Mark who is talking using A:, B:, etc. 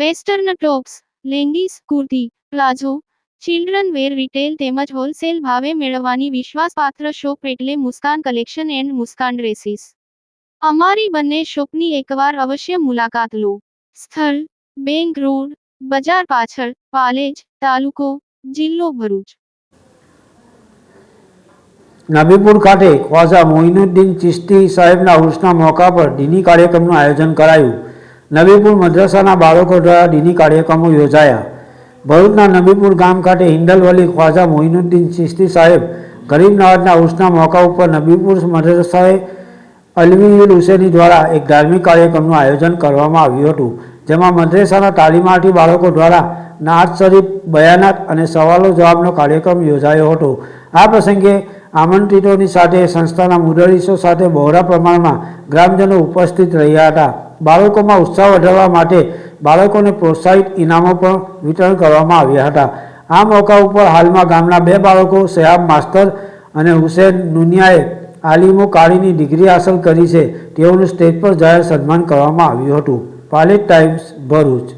A: Western tops, leggings, kurti, palazzo, children wear retail તેમજ wholesale ભાવે મેળવવાની વિશ્વાસપાત્ર શોપ એટલે Muskan collection and Muskan dresses. અમારી બંને શોપની એકવાર અવશ્ય મુલાકાત લો. સ્થળ, બેંક રોડ, બજાર પાછળ, પાલેજ, તાલુકો, જિલ્લો ભરૂચ.
B: નબીપુર ખાતે ખ્વાજા મોઇનુદ્દીન ચિશ્તી સાહેબના ઉર્સના મોકા પર દિની કાર્યક્રમનું આયોજન કરાયું. નબીપુર મદ્રસાના બાળકો દ્વારા દીની કાર્યક્રમો યોજાયા. ભરૂચના નબીપુર ગામ ખાતે હિન્દલવલી ખ્વાજા મોઇનુદ્દીન ચિસ્તી સાહેબ ગરીબ નવાજના ઉર્સના મોકા ઉપર નબીપુર મદ્રસાએ અલવીયુલ હુસેની દ્વારા એક ધાર્મિક કાર્યક્રમનું આયોજન કરવામાં આવ્યું હતું, જેમાં મદ્રેસાના તાલીમાર્થી બાળકો દ્વારા નાત શરીફ બયાનાત અને સવાલો જવાબનો કાર્યક્રમ યોજાયો હતો. આ પ્રસંગે આમંત્રિતોની સાથે સંસ્થાના મુદરીશો સાથે બહોળા પ્રમાણમાં ગ્રામજનો ઉપસ્થિત રહ્યા હતા. બાળકોમાં ઉત્સાહ વધારવા માટે બાળકોને પ્રોત્સાહિત ઇનામો પણ વિતરણ કરવામાં આવ્યા હતા. આ મોકા ઉપર હાલમાં ગામના બે બાળકો શહેબ માસ્તર અને હુસેન નુનિયાએ આલિમો કાળીની ડિગ્રી હાંસલ કરી છે. તેઓનું સ્ટેજ પર જાહેર સન્માન કરવામાં આવ્યું હતું. પાલેટ ટાઈમ્સ ભરૂચ.